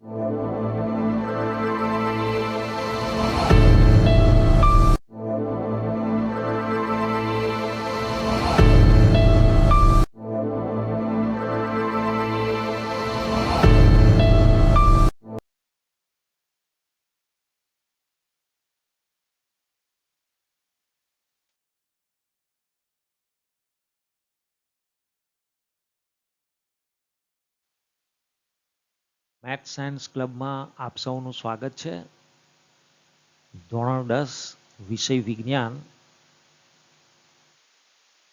Música math science ક્લબમાં આપ સૌનું સ્વાગત છે. ધોરણ દસ, વિષય વિજ્ઞાન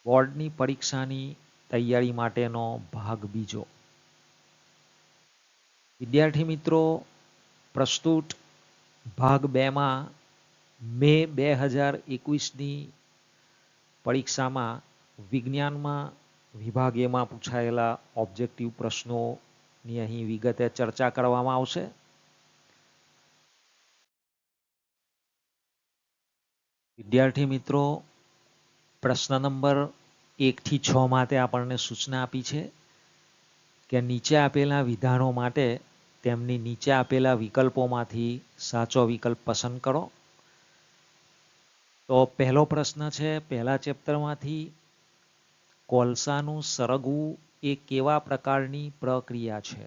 બોર્ડની પરીક્ષાની તૈયારી માટેનો ભાગ બીજો. વિદ્યાર્થી મિત્રો, પ્રસ્તુત ભાગ બેમાં મે બે હજાર એકવીસની પરીક્ષામાં વિજ્ઞાનમાં વિભાગ પૂછાયેલા ઓબ્જેક્ટિવ પ્રશ્નોની અહીં વિગતે ચર્ચા કરવામાં આવશે. વિદ્યાર્થી મિત્રો, પ્રશ્ન નંબર એકથી છ માટે આપણને સૂચના આપી છે કે નીચે આપેલા વિધાનો માટે તેમની નીચે આપેલા વિકલ્પોમાંથી સાચો વિકલ્પ પસંદ કરો. તો પહેલો પ્રશ્ન છે, પહેલા ચેપ્ટરમાંથી કોલસાનું સરગવું એ કેવા પ્રકારની પ્રક્રિયા છે?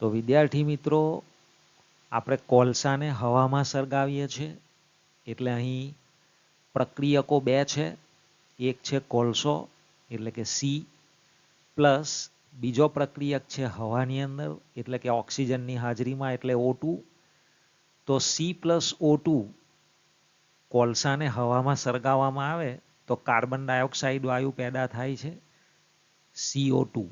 તો વિદ્યાર્થી મિત્રો, આપણે કોલસાને હવામાં સળગાવીએ છીએ. એટલે અહીં પ્રક્રિયકો બે છે. એક છે કોલસો, એટલે કે સી, પ્લસ બીજો પ્રક્રિયક છે હવાની અંદર, એટલે કે ઓક્સિજનની હાજરીમાં, એટલે ઓ તો સી પ્લસ ઓ કોલસાને હવામાં સળગાવવામાં આવે, તો કાર્બન ડાયોક્સાઇડ વાયુ પેદા થાય છે. સીઓ ટુ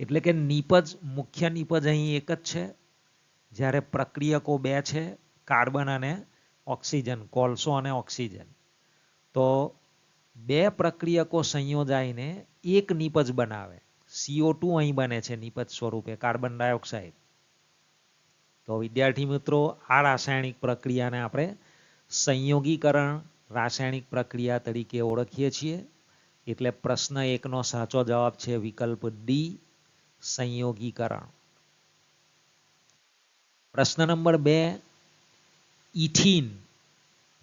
એટલે કે નીપજ, મુખ્ય નીપજ અહીં એક જ છે. જ્યારે પ્રક્રિયકો બે છે, કાર્બન અને ઓક્સિજન, કોલસો અને ઓક્સિજન. તો બે પ્રક્રિયકો સંયોજાઈને એક નીપજ બનાવે. સીઓ ટુ અહીં બને છે, નીપજ સ્વરૂપે, કાર્બન ડાયોક્સાઇડ. તો વિદ્યાર્થી મિત્રો, આ રાસાયણિક પ્રક્રિયાને આપણે સંયોગીકરણ, રાસાયણિક પ્રક્રિયા તરીકે ઓળખીએ છીએ. એટલે પ્રશ્ન એકનો સાચો જવાબ છે વિકલ્પ ડી, સંયોગીકરણ. પ્રશ્ન નંબર બે, ઇથિન,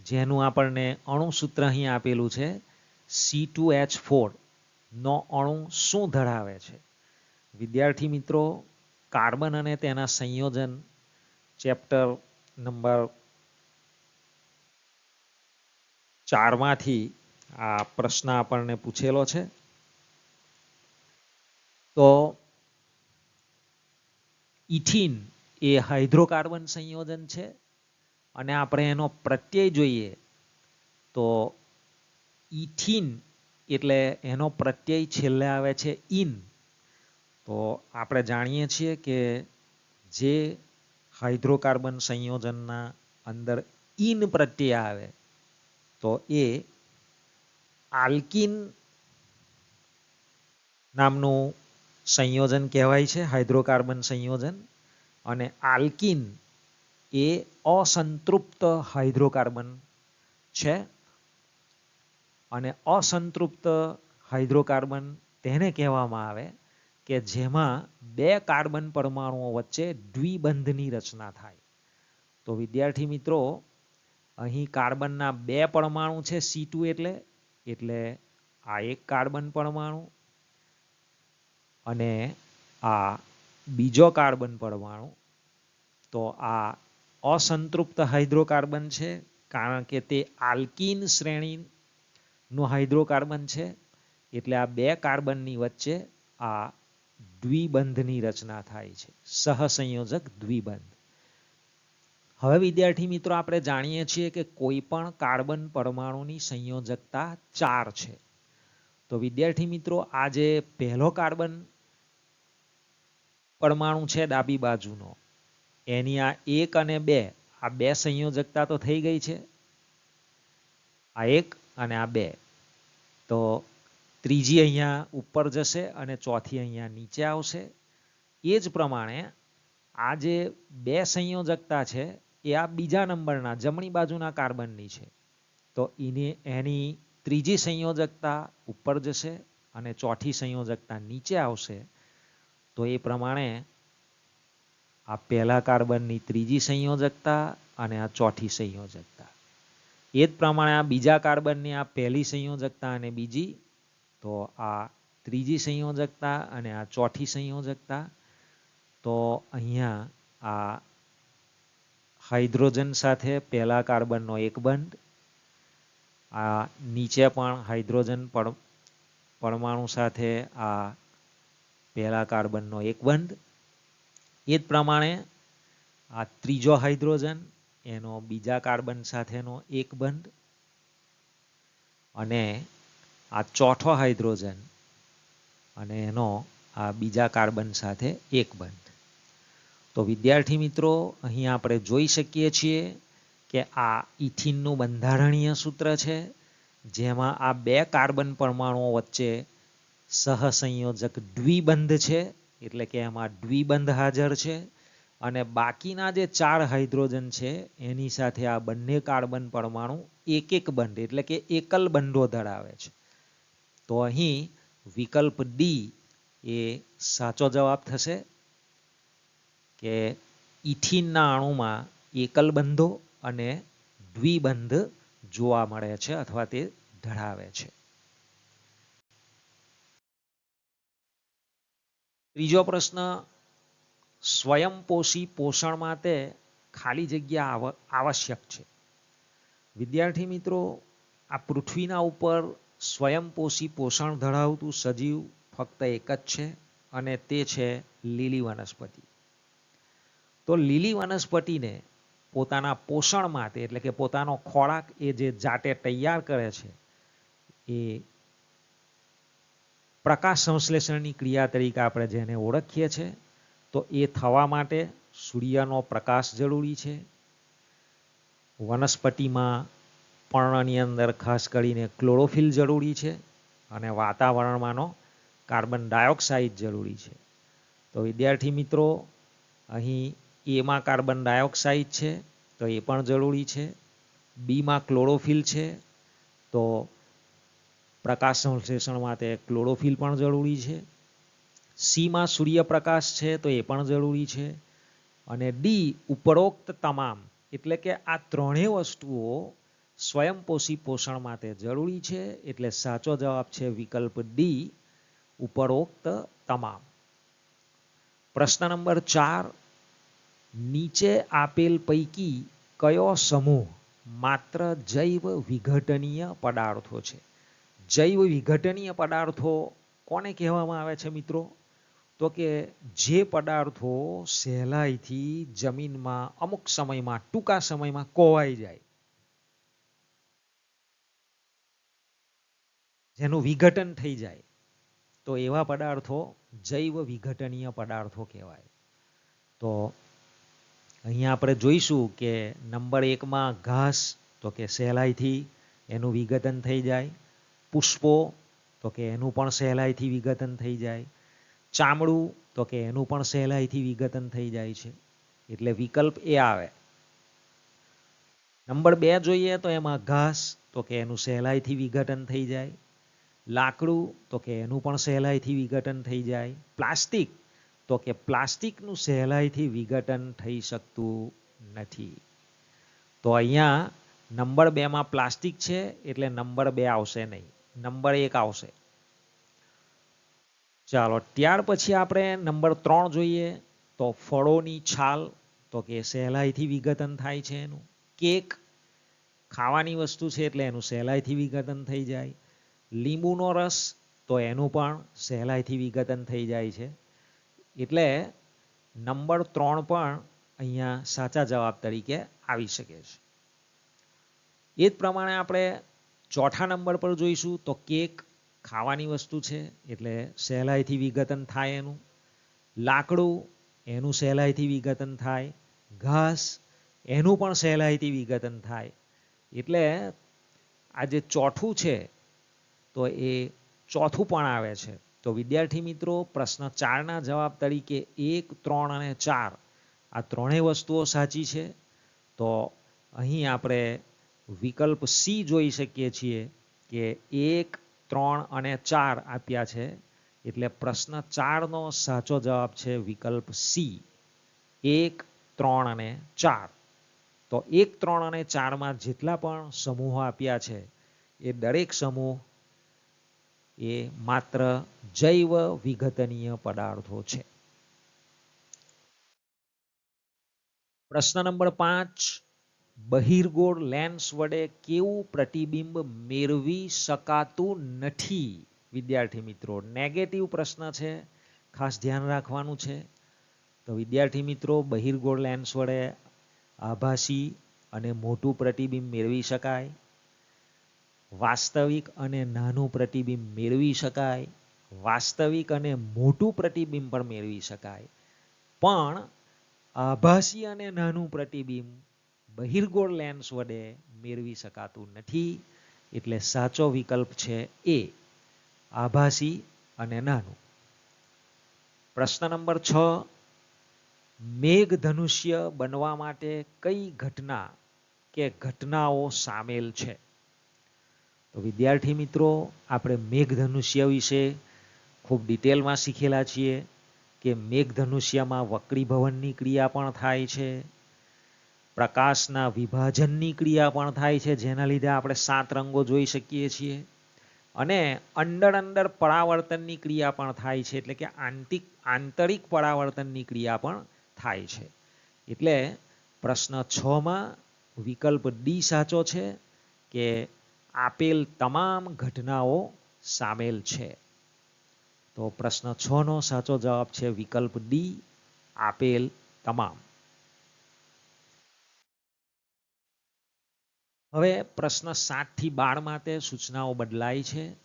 જેનું આપણને અણુસૂત્ર અહીં આપેલું છે સી ટુ એચ ફોર નો અણુ શું ધરાવે છે? વિદ્યાર્થી મિત્રો, કાર્બન અને તેના સંયોજન, ચેપ્ટર નંબર ચારમાંથી આ પ્રશ્ન આપણને પૂછેલો છે. તો ઇથિન એ હાઇડ્રોકાર્બન સંયોજન છે અને આપણે એનો પ્રત્યય જોઈએ તો ઇથિન એટલે એનો પ્રત્યય છેલ્લે આવે છે ઇન. તો આપણે જાણીએ છીએ કે જે હાઇડ્રોકાર્બન સંયોજનના અંદર ઇન પ્રત્યય આવે તો એ આલ્કિન નામનું સંયોજન કહેવાય છે, હાઇડ્રોકાર્બન સંયોજન. અને આલ્કિન એ અસંતૃપ્ત હાઇડ્રોકાર્બન છે. અને અસંતૃપ્ત હાઇડ્રોકાર્બન તેને કહેવામાં આવે કે જેમાં બે કાર્બન પરમાણુઓ વચ્ચે દ્વિબંધની રચના થાય. તો વિદ્યાર્થી મિત્રો, અહીં કાર્બનના બે પરમાણુ છે સી એટલે એટલે આ એક કાર્બન પરમાણુ અને આ બીજો કાર્બન પરમાણુ. તો આ અસંતૃપ્ત હાઇડ્રોકાર્બન છે, કારણ કે તે આલ્કિન શ્રેણીનું હાઇડ્રોકાર્બન છે. એટલે આ બે કાર્બનની વચ્ચે આ દ્વિબંધની રચના થાય છે. સહસંયોજક દ્વિબંધ. હવે વિદ્યાર્થી મિત્રો, આપણે જાણીએ છીએ કે કોઈ પણ કાર્બન પરમાણુની સંયોજકતા ચાર છે. તો વિદ્યાર્થી મિત્રો, આ જે પહેલો કાર્બન પરમાણુ છે ડાબી બાજુનો, એની આ એક અને બે, આ બે સંયોજકતા તો થઈ ગઈ છે. આ એક અને આ બે. તો ત્રીજી અહીંયા ઉપર જશે અને ચોથી અહીંયા નીચે આવશે. એ જ પ્રમાણે આ જે બે સંયોજકતા છે એ આ બીજા નંબરના જમણી બાજુના કાર્બનની છે. તો એની એની ત્રીજી સંયોજકતા ઉપર જશે અને ચોથી સંયોજકતા નીચે આવશે. તો એ પ્રમાણે આ પહેલા કાર્બનની ત્રીજી સંયોજકતા અને આ ચોથી સંયોજકતા. એ જ પ્રમાણે આ બીજા કાર્બનની આ પહેલી સંયોજકતા અને બીજી, તો આ ત્રીજી સંયોજકતા અને આ ચોથી સંયોજકતા. તો અહીંયા આ હાઇડ્રોજન સાથે પહેલા કાર્બનનો એક બંધ, આ નીચે પણ હાઇડ્રોજન પરમાણુ સાથે આ પહેલા કાર્બનનો એક બંધ. એ જ પ્રમાણે આ ત્રીજો હાઇડ્રોજન, એનો બીજા કાર્બન સાથેનો એક બંધ. અને આ ચોથો હાઇડ્રોજન અને એનો આ બીજા કાર્બન સાથે એક બંધ. તો વિદ્યાર્થી મિત્રો, અહીં આપણે જોઈ શકીએ છીએ કે આ ઇથિનનું બંધારણીય સૂત્ર છે, જેમાં આ બે કાર્બન પરમાણુઓ વચ્ચે સહસંયોજક દ્વિબંધ છે, એટલે કે એમાં દ્વિબંધ હાજર છે, અને બાકીના જે ચાર હાઇડ્રોજન છે, એની સાથે આ બંને કાર્બન પરમાણુ એક એક બંધ, એટલે કે એકલ બંધો ધરાવે છે. તો અહીં વિકલ્પ ડી એ સાચો જવાબ થશે. કે ઇથિનના અણુમાં એકલબંધો અને દ્વિબંધ જોવા મળે છે અથવા તે ધરાવે છે. ત્રીજો પ્રશ્ન, સ્વયંપોષી પોષણ માટે ખાલી જગ્યા આવશ્યક છે. વિદ્યાર્થી મિત્રો, આ પૃથ્વીના ઉપર સ્વયંપોષી પોષણ ધરાવતું સજીવ ફક્ત એક જ છે અને તે છે લીલી વનસ્પતિ. તો લીલી વનસ્પતિને પોતાના પોષણ માટે એટલે કે પોતાનો ખોરાક એ જે જાતે તૈયાર કરે છે, એ પ્રકાશ સંશ્લેષણની ક્રિયા તરીકે આપણે જેને ઓળખીએ છીએ તો એ થવા માટે સૂર્યનો પ્રકાશ જરૂરી છે. વનસ્પતિમાં પર્ણની અંદર ખાસ કરીને ક્લોરોફિલ જરૂરી છે અને વાતાવરણમાંનો કાર્બન ડાયોક્સાઇડ જરૂરી છે. તો વિદ્યાર્થી મિત્રો, અહીં એમાં કાર્બન ડાયોક્સાઇડ છે, તો એ પણ જરૂરી છે. બીમાં ક્લોરોફિલ છે, તો પ્રકાશ સંશ્લેષણ માટે ક્લોરોફિલ પણ જરૂરી છે. સીમાં સૂર્યપ્રકાશ છે, તો એ પણ જરૂરી છે. અને ડી, ઉપરોક્ત તમામ, એટલે કે આ ત્રણેય વસ્તુઓ સ્વયંપોષી પોષણ માટે જરૂરી છે, એટલે સાચો જવાબ છે વિકલ્પ ડી, ઉપરોક્ત તમામ. પ્રશ્ન નંબર ચાર નીચે આપેલ પૈકી કયો સમૂહ માત્ર જૈવ વિઘટનીય પદાર્થો છે? જૈવ વિઘટનીય પદાર્થો કોને કહેવામાં આવે છે મિત્રો? તો કે જે પદાર્થો સહેલાઈથી જમીનમાં અમુક સમયમાં, ટૂંકા સમયમાં કોવાઈ જાય. જેનું વિઘટન થઈ જાય. તો એવા પદાર્થો જૈવ વિઘટનીય પદાર્થો કહેવાય. તો અહીંયા આપણે જોઈશું કે નંબર એકમાં ઘાસ, તો કે સહેલાઈથી એનું વિઘટન થઈ જાય. પુષ્પો, તો કે એનું પણ સહેલાઈથી વિઘટન થઈ જાય. ચામડું, તો કે એનું પણ સહેલાઈથી વિઘટન થઈ જાય છે. એટલે વિકલ્પ એ આવે. નંબર બે જોઈએ તો એમાં ઘાસ, તો કે એનું સહેલાઈથી વિઘટન થઈ જાય. લાકડું, તો કે એનું પણ સહેલાઈથી વિઘટન થઈ જાય. પ્લાસ્ટિક તો કે પ્લાસ્ટિકનું સહેલાઈથી વિઘટન થઈ શકતું નથી. તો અહીંયા નંબર બેમાં પ્લાસ્ટિક છે એટલે નંબર બે આવશે નહીં. નંબર એક આવશે. ચાલો, ત્યાર પછી આપણે નંબર ત્રણ જોઈએ. તો ફળોની છાલ, તો કે સહેલાઈથી વિઘટન થાય છે એનું. કેક, ખાવાની વસ્તુ છે એટલે એનું સહેલાઈથી વિઘટન થઈ જાય. લીંબુનો રસ, તો એનું પણ સહેલાઈથી વિઘટન થઈ જાય છે. એટલે નંબર ત્રણ પણ અહીંયા સાચા જવાબ તરીકે આવી શકે છે. એ જ પ્રમાણે આપણે ચોથા નંબર પર જોઈશું તો કેક ખાવાની વસ્તુ છે, એટલે સહેલાઈથી વિઘટન થાય એનું. લાકડું, એનું સહેલાઈથી વિઘટન થાય. ઘાસ, એનું પણ સહેલાઈથી વિઘટન થાય. એટલે આ જે ચોથું છે, તો એ ચોથું પણ આવે છે. તો વિદ્યાર્થી મિત્રો, પ્રશ્ન ચારના જવાબ તરીકે એક, ત્રણ અને ચાર. આ ત્રણેય વસ્તુઓ સાચી છે. તો અહીં આપણે વિકલ્પ સી જોઈ શકીએ છીએ કે એક, ત્રણ અને ચાર આપ્યા છે. એટલે પ્રશ્ન ચારનો સાચો જવાબ છે વિકલ્પ સી. એક, ત્રણ અને ચાર. તો એક, ત્રણ અને ચારમાં જેટલા પણ સમૂહો આપ્યા છે, એ દરેક સમૂહ એ માત્ર જૈવ વિઘટનીય પદાર્થો છે. પ્રશ્ન નંબર પાંચ, બહિર્ગોળ લેન્સ વડે કેવું પ્રતિબિંબ મેળવી શકાતું નથી? વિદ્યાર્થી મિત્રો નેગેટિવ પ્રશ્ન છે, ખાસ ધ્યાન રાખવાનું છે. તો વિદ્યાર્થી મિત્રો, બહિર્ગોળ લેન્સ વડે આભાસી અને મોટું પ્રતિબિંબ મેળવી શકાય. વાસ્તવિક અને નાનું પ્રતિબિંબ મેળવી શકાય, વાસ્તવિક અને મોટું પ્રતિબિંબ પણ મેળવી શકાય. પણ આભાસી અને નાનું પ્રતિબિંબ બહિર્ગોળ લેન્સ વડે મેળવી શકાતું નથી. એટલે સાચો વિકલ્પ છે એ આભાસી અને નાનું. પ્રશ્ન નંબર છ મેઘ ધનુષ્ય બનવા માટે કઈ ઘટના કે ઘટનાઓ સામેલ છે? તો વિદ્યાર્થી મિત્રો, આપણે મેઘધનુષ્ય વિશે ખૂબ ડિટેલમાં શીખેલા છીએ કે મેઘધનુષ્યમાં વક્રીભવનની ક્રિયા પણ થાય છે, પ્રકાશના વિભાજનની ક્રિયા પણ થાય છે, જેના લીધે આપણે સાત રંગો જોઈ શકીએ છીએ અને અંદર અંદર પરાવર્તનની ક્રિયા પણ થાય છે, એટલે કે આંતિક, આંતરિક પરાવર્તનની ક્રિયા પણ થાય છે. એટલે પ્રશ્ન છમાં વિકલ્પ ડી સાચો છે કે આપેલ તમામ ઘટનાઓ સામેલ છે. તો પ્રશ્ન છ નો સાચો જવાબ છે વિકલ્પ ડી, આપેલ તમામ. હવે પ્રશ્ન સાતથી બાર માટે સૂચનાઓ બદલાય છે.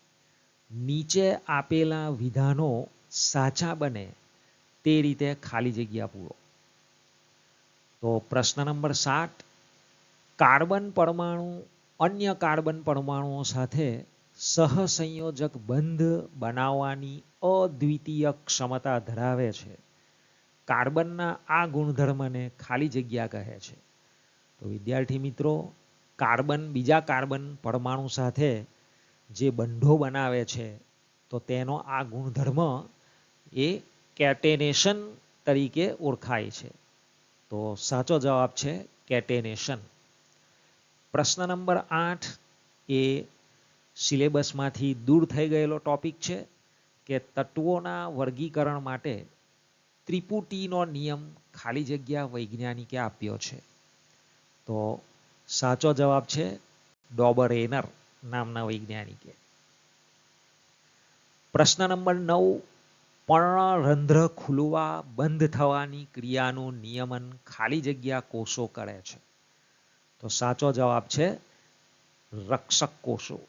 નીચે આપેલા વિધાનો સાચા બને તે રીતે ખાલી જગ્યા પૂરો. તો પ્રશ્ન નંબર સાત, કાર્બન પરમાણુ અન્ય કાર્બન પરમાણુઓ સાથે સહસંયોજક બંધ બનાવવાની અદ્વિતીય ક્ષમતા ધરાવે છે. કાર્બનના આ ગુણધર્મને ખાલી જગ્યા કહે છે. તો વિદ્યાર્થી મિત્રો, કાર્બન બીજા કાર્બન પરમાણુ સાથે જે બંધો બનાવે છે, તો તેનો આ ગુણધર્મ એ કેટેનેશન તરીકે ઓળખાય છે. તો સાચો જવાબ છે કેટેનેશન. પ્રશ્ન નંબર આઠ એ સિલેબસમાંથી દૂર થઈ ગયેલો ટોપિક છે કે તત્વોના વર્ગીકરણ માટે ત્રિપુટીનો નિયમ ખાલી જગ્યા વૈજ્ઞાનિકે આપ્યો છે. તો સાચો જવાબ છે ડોબર એનર નામના વૈજ્ઞાનિકે. પ્રશ્ન નંબર નવ, પર્ણરંધ્ર ખુલવા બંધ થવાની ક્રિયાનું નિયમન ખાલી જગ્યા કોષો કરે છે. તો સાચો જવાબ છે રક્ષક કોષો.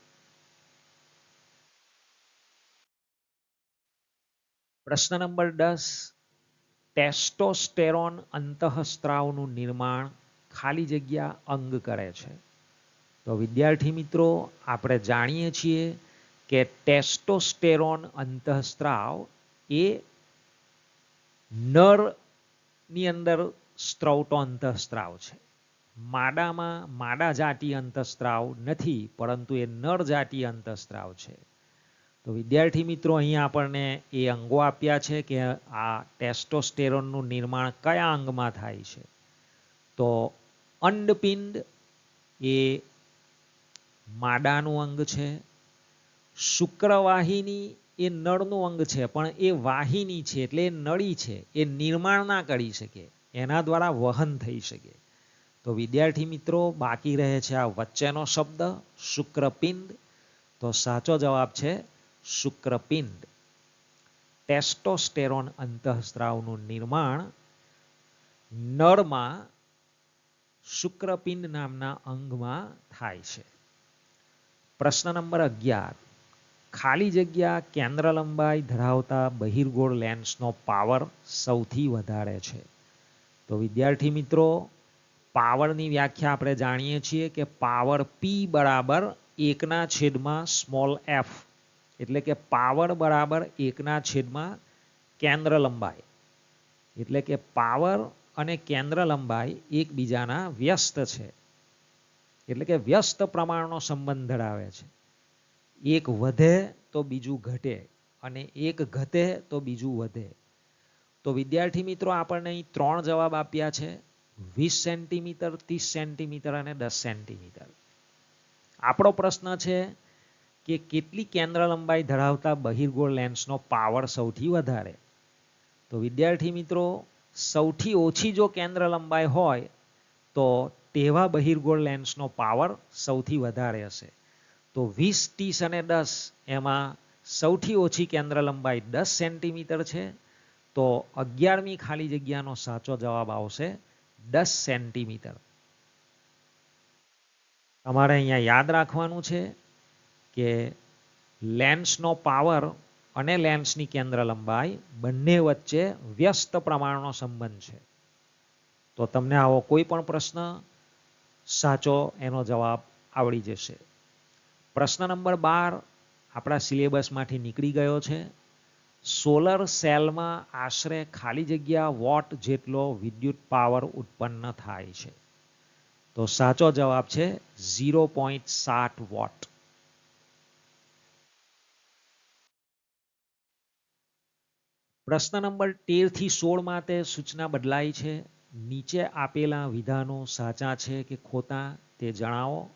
પ્રશ્ન નંબર દસ, ટેસ્ટોસ્ટેરોન અંતઃસ્ત્રાવનું નિર્માણ ખાલી જગ્યા અંગ કરે છે. તો વિદ્યાર્થી મિત્રો, આપણે જાણીએ છીએ કે ટેસ્ટોસ્ટેરોન અંતઃસ્ત્રાવ એ નરની અંદર સ્ત્રવતો અંતઃસ્ત્રાવ છે. માદામાં માડા જાતિ અંતઃસ્ત્રાવ નથી, પરંતુ એ નર જાતિ અંતઃસ્ત્રાવ છે. તો વિદ્યાર્થી મિત્રો અહીંયા આપણને એ અંગો આપ્યા છે કે આ ટેસ્ટોસ્ટેરોનનું નિર્માણ કયા અંગમાં થાય છે. તો અંડપિંડ એ માડાનું અંગ છે, શુક્રવાહિની એ નળનું અંગ છે, પણ એ વાહિની છે, એટલે એ નળી છે, એ નિર્માણ ના કરી શકે, એના દ્વારા વહન થઈ શકે. તો વિદ્યાર્થી મિત્રો, બાકી રહે છે આ વચ્ચેનો શબ્દ શુક્રપિંડ. તો સાચો જવાબ છે શુક્રપિંડ. ટેસ્ટોસ્ટેરોન અંતઃસ્ત્રાવનું નિર્માણ નળમાં શુક્રપિંડ નામના અંગમાં થાય છે. પ્રશ્ન નંબર અગિયાર. ખાલી જગ્યા કેન્દ્ર લંબાઈ ધરાવતા બહિર્ગોળ લેન્સનો પાવર સૌથી વધારે છે. તો વિદ્યાર્થી મિત્રો પાવરની વ્યાખ્યા આપણે જાણીએ છીએ કે પાવર પી બરાબર એકના છેદમાં સ્મોલ એફ એટલે કે પાવર બરાબર એકના છેદમાં કેન્દ્ર લંબાઈ. એટલે કે પાવર અને કેન્દ્ર લંબાઈ એકબીજાના વ્યસ્ત છે. એટલે કે વ્યસ્ત પ્રમાણનો સંબંધ ધરાવે છે. એક વધે તો બીજું ઘટે અને એક ઘટે તો બીજું વધે. તો વિદ્યાર્થી મિત્રો, આપણને અહીં ત્રણ જવાબ આપ્યા છે. વીસ સેન્ટીમીટર, ત્રીસ સેન્ટીમીટર અને દસ સેન્ટીમીટર. આપણો પ્રશ્ન છે કે કેટલી કેન્દ્ર લંબાઈ ધરાવતા બહિર્ગોળ લેન્સનો પાવર સૌથી વધારે? તો વિદ્યાર્થી મિત્રો, સૌથી ઓછી જો કેન્દ્ર લંબાઈ હોય, તો તેવા બહિર્ગોળ લેન્સનો પાવર સૌથી વધારે હશે. તો વીસ, ત્રીસ અને દસ એમાં સૌથી ઓછી કેન્દ્ર લંબાઈ દસ સેન્ટીમીટર છે, તો અગિયારમી ખાલી જગ્યાનો સાચો જવાબ આવશે દસ સેન્ટીમીટર. તમારે અહીંયા યાદ રાખવાનું છે કે લેન્સનો પાવર અને લેન્સની કેન્દ્ર લંબાઈ બંને વચ્ચે વ્યસ્ત પ્રમાણનો સંબંધ છે. તો તમને આવો કોઈ પણ પ્રશ્ન સાચો એનો જવાબ આવડી જશે. પ્રશ્ન નંબર બાર આપણા સિલેબસમાંથી નીકળી ગયો છે. સોલર સેલમાં આશરે ખાલી જગ્યા વોટ જેટલો વિદ્યુત પાવર ઉત્પન્ન થાય છે. તો સાચો જવાબ છે ઝીરો પોઈન્ટ સાત વોટ. પ્રશ્ન નંબર તેરથી સોળમાં તે સૂચના બદલાઈ છે. નીચે આપેલા વિધાનો સાચા છે કે ખોટા તે જણાવો.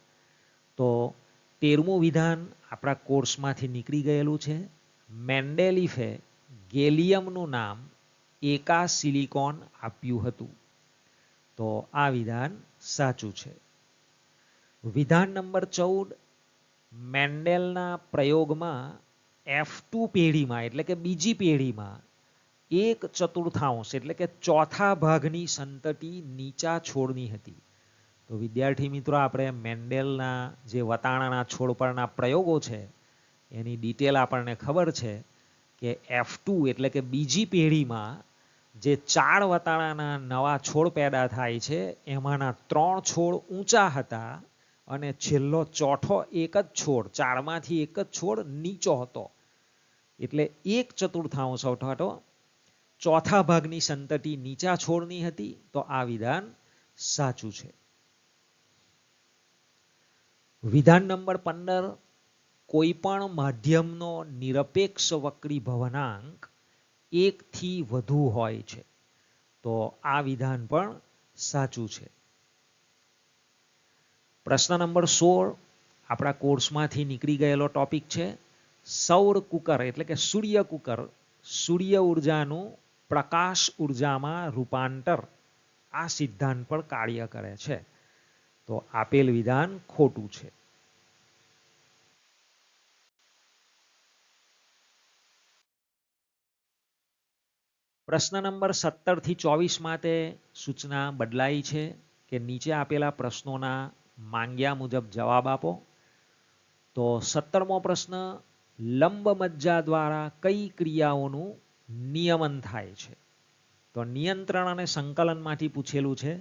તો તેરમું વિધાન આપણા કોર્સમાંથી નીકળી ગયેલું છે. મેન્ડેલિફે ગેલિયમનું નામ એકા સિલિકોન આપ્યું હતું. તો આ વિધાન સાચું છે. વિધાન નંબર ચૌદ, મેન્ડેલના પ્રયોગમાં એફ ટુ પેઢીમાં, એટલે કે બીજી પેઢીમાં, એક ચતુર્થાંશ, એટલે કે ચોથા ભાગની સંતતિ નીચા છોડની હતી. તો વિદ્યાર્થી મિત્રો, આપણે મેન્ડેલના જે વતાણાના છોડ પરના પ્રયોગો છે એની ડિટેલ આપણને ખબર છે કે એફ ટુ એટલે કે બીજી પેઢીમાં જે ચાર વતાણાના નવા છોડ પેદા થાય છે, એમાંના ત્રણ છોડ ઊંચા હતા અને છેલ્લો ચોથો એક જ છોડ, ચારમાંથી એક જ છોડ નીચો હતો. એટલે એક ચતુર્થાંશ હતો ચોથા ભાગની સંતતિ નીચા છોડની હતી, તો આ વિધાન સાચું છે. વિધાન નંબર પંદર કોઈ પણ માધ્યમનો નિરપેક્ષ વક્રી ભવનાંક એકથી વધુ હોય છે. તો આ વિધાન પણ સાચું છે. પ્રશ્ન નંબર સોળ. આપણા કોર્સમાંથી નીકળી ગયેલો ટોપિક છે સૌર કુકર, એટલે કે સૂર્ય કુકર, સૂર્ય ઉર્જાનું પ્રકાશ ઉર્જામાં રૂપાંતર. આ સિદ્ધાંત પર કાર્ય કરે છે. તો આપેલ વિધાન ખોટું છે. પ્રશ્ન નંબર સત્તરથી ચોવીસમાં તે સૂચના બદલાઈ છે કે નીચે આપેલા પ્રશ્નોના માંગ્યા મુજબ જવાબ આપો. તો સત્તરમો પ્રશ્ન લંબ મજ્જા દ્વારા કઈ ક્રિયાઓનું નિયમન થાય છે? તો નિયંત્રણ અને સંકલનમાંથી પૂછેલું છે.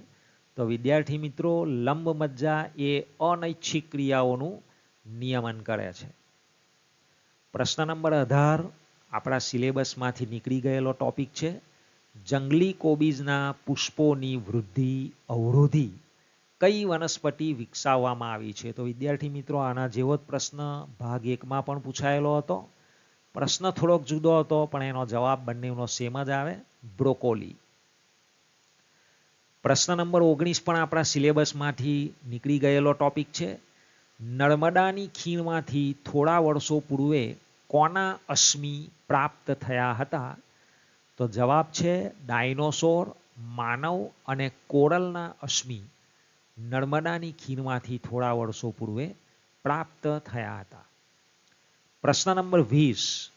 તો વિદ્યાર્થી મિત્રો લંબ મજ્જા એ અનૈચ્છિક ક્રિયાઓનું નિયમન કરે છે. પ્રશ્ન નંબર અઢાર આપણા સિલેબસમાંથી નીકળી ગયેલો ટોપિક છે, જંગલી કોબીજના પુષ્પોની વૃદ્ધિ, અવરોધી કઈ વનસ્પતિ વિકસાવવામાં આવી છે? તો વિદ્યાર્થી મિત્રો, આના જેવો જ પ્રશ્ન ભાગ એકમાં પણ પૂછાયેલો હતો. પ્રશ્ન થોડોક જુદો હતો, પણ એનો જવાબ બંનેનો સેમ જ આવે. બ્રોકોલી. પ્રશ્ન નંબર ઓગણીસ પણ આપણા સિલેબસમાંથી નીકળી ગયેલો ટોપિક છે. નર્મદાની ખીણમાંથી થોડા વર્ષો પૂર્વે કોના અશ્મિ પ્રાપ્ત થયા હતા? તો જવાબ છે ડાયનોસોર, માનવ અને કોરલના અશ્મિ. નર્મદાની ખીણમાંથી થોડા વર્ષો પૂર્વે પ્રાપ્ત થયા હતા. પ્રશ્ન નંબર વીસ.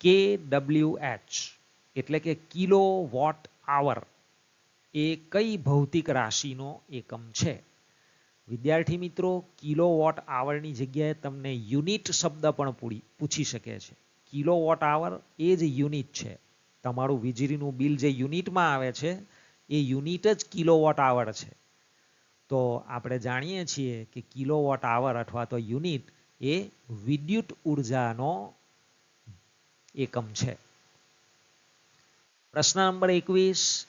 કે ડબલ્યુ એચ એટલે કે કિલો વોટ આવર એ કઈ ભૌતિક રાશિનો એકમ છે? વિદ્યાર્થી મિત્રો કિલો વોટ આવરની જગ્યાએ તમને યુનિટ શબ્દ પણ પૂછી શકે છે. કિલો વોટ આવર એ જ યુનિટ છે. તમારું વીજળીનું બિલ જે યુનિટમાં આવે છે, એ યુનિટ જ કિલો વોટ આવર છે. તો આપણે જાણીએ છીએ કે કિલો વોટ આવર અથવા તો યુનિટ એ વિદ્યુત ઉર્જાનો એકમ છે. પ્રશ્ન નંબર એકવીસ.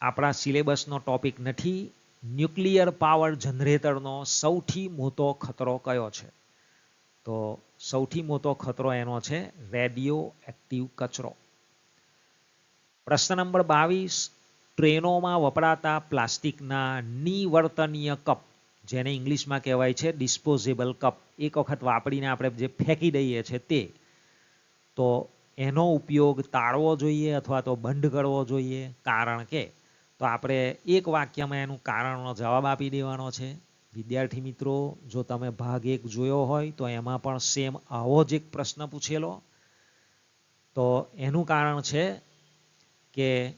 આપણા સિલેબસનો ટોપિક નથી. ન્યુક્લિયર પાવર જનરેટરનો સૌથી મોટો ખતરો કયો છે? તો સૌથી મોટો ખતરો એનો છે રેડિયો એક્ટિવ કચરો. પ્રશ્ન નંબર બાવીસ, ટ્રેનોમાં વપરાતા પ્લાસ્ટિકના નિવર્તનીય કપ, જેને ઇંગ્લિશમાં કહેવાય છે ડિસ્પોઝેબલ કપ, એક વખત વાપરીને આપણે જે ફેંકી દઈએ છીએ તે, તો એનો ઉપયોગ ટાળવો જોઈએ અથવા તો બંધ કરવો જોઈએ? કારણ કે તો આપણે એક વાક્યમાં એનું કારણનો જવાબ આપી દેવાનો છે. વિદ્યાર્થી મિત્રો, જો તમે ભાગ એક જોયો હોય, તો એમાં પણ સેમ આવો જ એક પ્રશ્ન પૂછેલો. તો એનું કારણ છે કે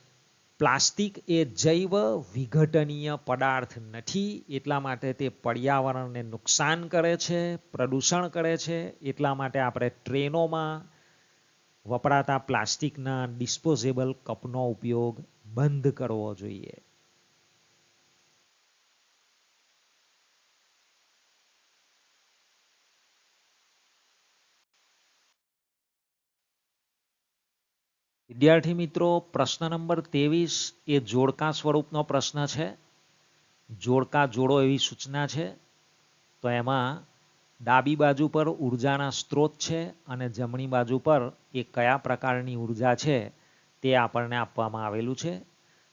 પ્લાસ્ટિક એ જૈવ વિઘટનીય પદાર્થ નથી, એટલા માટે તે પર્યાવરણને નુકસાન કરે છે, પ્રદૂષણ કરે છે, એટલા માટે આપણે ટ્રેનોમાં વપરાતા પ્લાસ્ટિકના ડિસ્પોઝેબલ કપનો ઉપયોગ બંધ કરવો જોઈએ. વિદ્યાર્થી મિત્રો, પ્રશ્ન નંબર ત્રેવીસ એ જોડકા સ્વરૂપનો પ્રશ્ન છે. જોડકા જોડો એવી સૂચના છે. તો એમાં ડાબી બાજુ પર ઉર્જાના સ્ત્રોત છે અને જમણી બાજુ પર એ કયા પ્રકારની ઊર્જા છે તે આપણને આપવામાં આવેલું છે.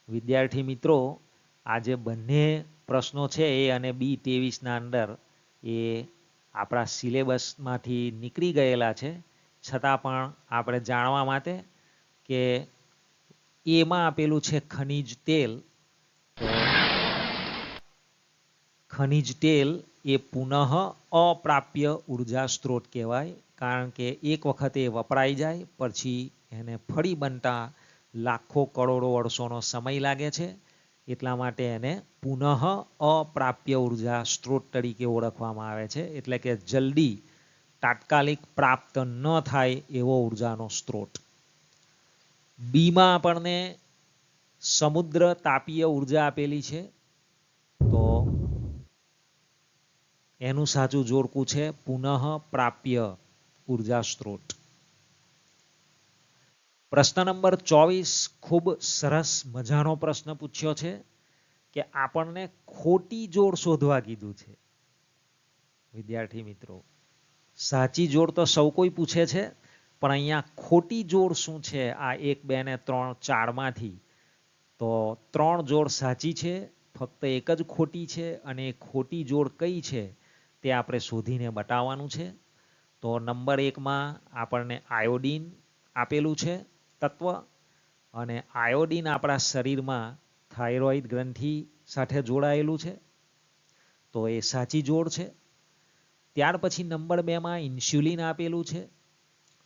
વિદ્યાર્થી મિત્રો, આ જે બંને પ્રશ્નો છે એ અને બી ત્રેવીસના અંદર એ આપણા સિલેબસમાંથી નીકળી ગયેલા છે. છતાં પણ આપણે જાણવા માટે કે એમાં આપેલું છે ખનિજ તેલ. ખનિજ તેલ એ પુનઃ અપ્રાપ્ય ઊર્જા સ્ત્રોત કહેવાય. કારણ કે એક વખત એ વપરાઈ જાય, પછી એને ફરી બનતા લાખો કરોડો વર્ષોનો સમય લાગે છે. એટલા માટે એને પુનઃ અપ્રાપ્ય ઊર્જા સ્ત્રોત તરીકે ઓળખવામાં આવે છે. એટલે કે જલ્દી તાત્કાલિક પ્રાપ્ત ન થાય એવો ઉર્જાનો સ્ત્રોત. બીમાં આપણને સમુદ્ર તાપીય ઊર્જા આપેલી છે. તો એનું સાચું જોડકું છે પુનઃ પ્રાપ્ય ઊર્જા સ્ત્રોત. પ્રશ્ન નંબર ચોવીસ ખૂબ સરસ મજાનો પ્રશ્ન પૂછ્યો છે કે આપણને ખોટી જોડ શોધવા કીધું છે. વિદ્યાર્થી મિત્રો, સાચી જોડ તો સૌ કોઈ પૂછે છે, પણ અહીંયા ખોટી જોડ શું છે? આ એક, બે ને ત્રણ, ચારમાંથી. તો ત્રણ જોડ સાચી છે, ફક્ત એક જ ખોટી છે, અને ખોટી જોડ કઈ છે તે આપણે શોધીને બતાવવાનું છે. તો નંબર એકમાં આપણને આયોડીન આપેલું છે તત્વ અને આયોડીન આપણા શરીરમાં થાઇરોઇડ ગ્રંથિ સાથે જોડાયેલું છે. તો એ સાચી જોડ છે. ત્યાર પછી નંબર બેમાં ઇન્સ્યુલિન આપેલું છે.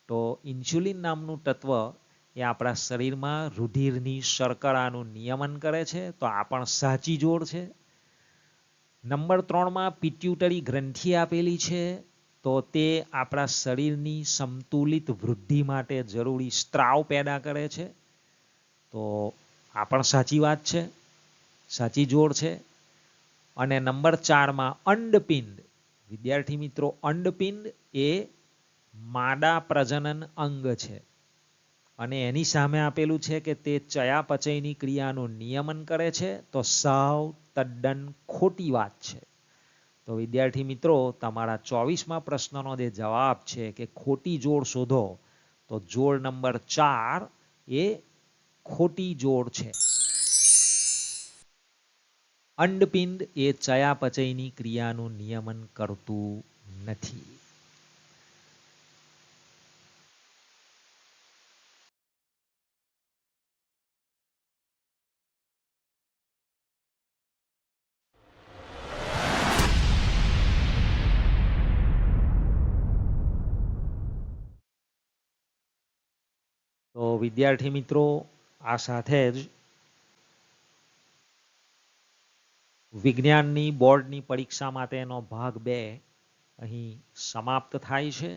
તો ઇન્સ્યુલિન નામનું તત્વ એ આપણા શરીરમાં રુધિરની શર્કરાનું નિયમન કરે છે. તો આ પણ સાચી જોડ છે. નંબર ત્રણમાં પિટ્યુટરી ગ્રંથિ આપેલી છે. તો તે આપણા શરીરની સંતુલિત વૃદ્ધિ માટે જરૂરી સ્ત્રાવ પેદા કરે છે. તો આ પણ સાચી વાત છે, સાચી જોડ છે. અને નંબર ચારમાં અંડપિંડ, વિદ્યાર્થી મિત્રો, અંડપિંડ એ માદા પ્રજનન અંગ છે. અને એની સામે આપેલું છે કે તે ચયાપચયની ક્રિયાનું નિયમન કરે છે. તો સાવ તદ્દન ખોટી વાત છે. તો વિદ્યાર્થી મિત્રો, તમારા ચોવીસમાં પ્રશ્નનો જે જવાબ છે કે ખોટી જોડ શોધો, તો જોડ નંબર ચાર એ ખોટી જોડ છે. અંડપિંડ એ ચયાપચયની ક્રિયાનું નિયમન કરતું નથી. વિદ્યાર્થી મિત્રો, આ સાથે જ વિજ્ઞાનની બોર્ડની પરીક્ષા માટેનો ભાગ બે અહીં સમાપ્ત થાય છે.